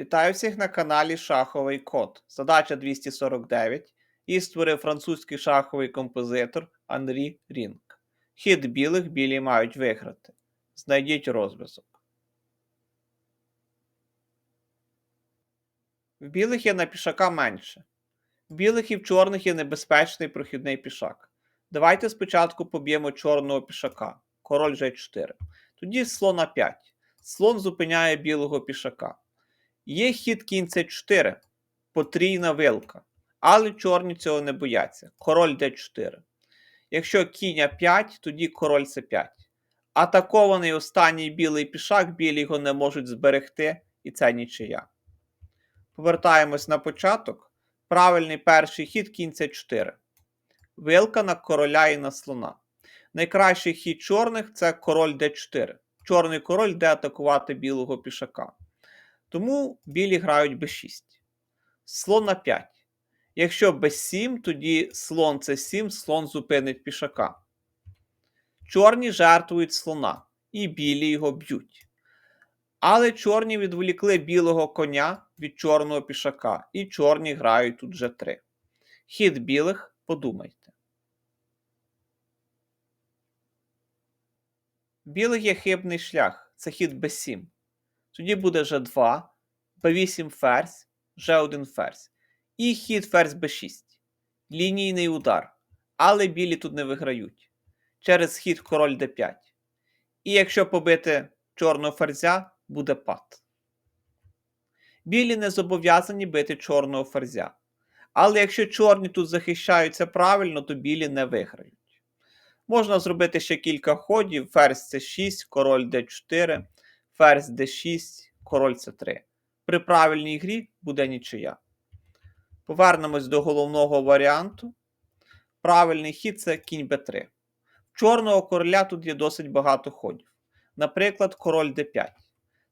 Вітаю всіх на каналі Шаховий Код. Задача 249. Її створив французький шаховий композитор Анрі Рінг. Хід білих білі мають виграти. Знайдіть розв'язок. В білих є на пішака менше. В білих і в чорних є небезпечний прохідний пішак. Давайте спочатку поб'ємо чорного пішака. Король G4. Тоді слон А5. Слон зупиняє білого пішака. Є хід кінь С4, потрійна вилка. Але чорні цього не бояться. Король Д4. Якщо кінь А5, тоді король С5. Атакований останній білий пішак, білі його не можуть зберегти, і це нічия. Повертаємось на початок. Правильний перший хід кінь С4. Вилка на короля і на слона. Найкращий хід чорних це король Д4. Чорний король де атакувати білого пішака. Тому білі грають b6. Слон на 5. Якщо b7, тоді слон c7, слон зупинить пішака. Чорні жертвують слона, і білі його б'ють. Але чорні відволікли білого коня від чорного пішака, і чорні грають тут g3. Хід білих подумайте. Білих є хибний шлях. Це хід b7. Тоді буде G2, B8 ферзь, G1 ферзь. І хід ферзь B6. Лінійний удар. Але білі тут не виграють. Через хід король D5. І якщо побити чорного ферзя, буде пад. Білі не зобов'язані бити чорного ферзя. Але якщо чорні тут захищаються правильно, то білі не виграють. Можна зробити ще кілька ходів: ферзь c6, король d4 ферзь d6, король c3. При правильній грі буде нічия. Повернемось до головного варіанту. Правильний хід це кінь b3. В чорного короля тут є досить багато ходів. Наприклад, король d5.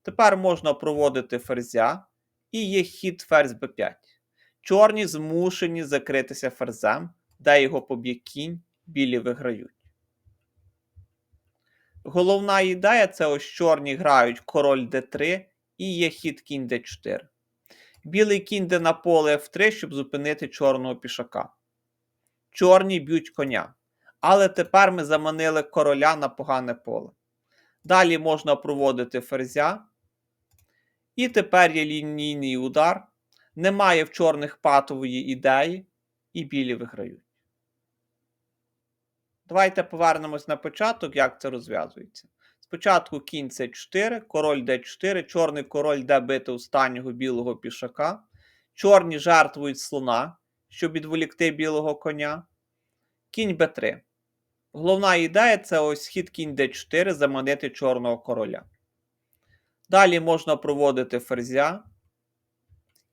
Тепер можна проводити ферзя, і є хід ферзь b5. Чорні змушені закритися ферзем, де його поб'є кінь, білі виграють. Головна ідея це ось чорні грають король d3 і є хід кінь d4. Білий кінь йде на поле f3, щоб зупинити чорного пішака. Чорні б'ють коня. Але тепер ми заманили короля на погане поле. Далі можна проводити ферзя. І тепер є лінійний удар. Немає в чорних патової ідеї, і білі виграють. Давайте повернемось на початок, як це розв'язується. Спочатку кінь С4, король Д4, чорний король де бити останнього білого пішака. Чорні жертвують слона, щоб відволікти білого коня. Кінь Б3. Головна ідея це ось хід кінь Д4 заманити чорного короля. Далі можна проводити ферзя.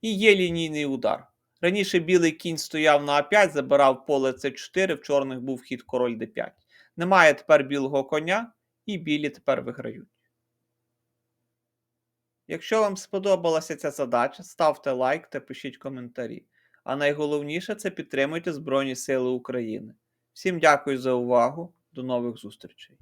І є лінійний удар. Раніше білий кінь стояв на А5, забирав поле С4, в чорних був хід король Д5. Немає тепер білого коня, і білі тепер виграють. Якщо вам сподобалася ця задача, ставте лайк та пишіть коментарі. А найголовніше це підтримуйте Збройні Сили України. Всім дякую за увагу, до нових зустрічей!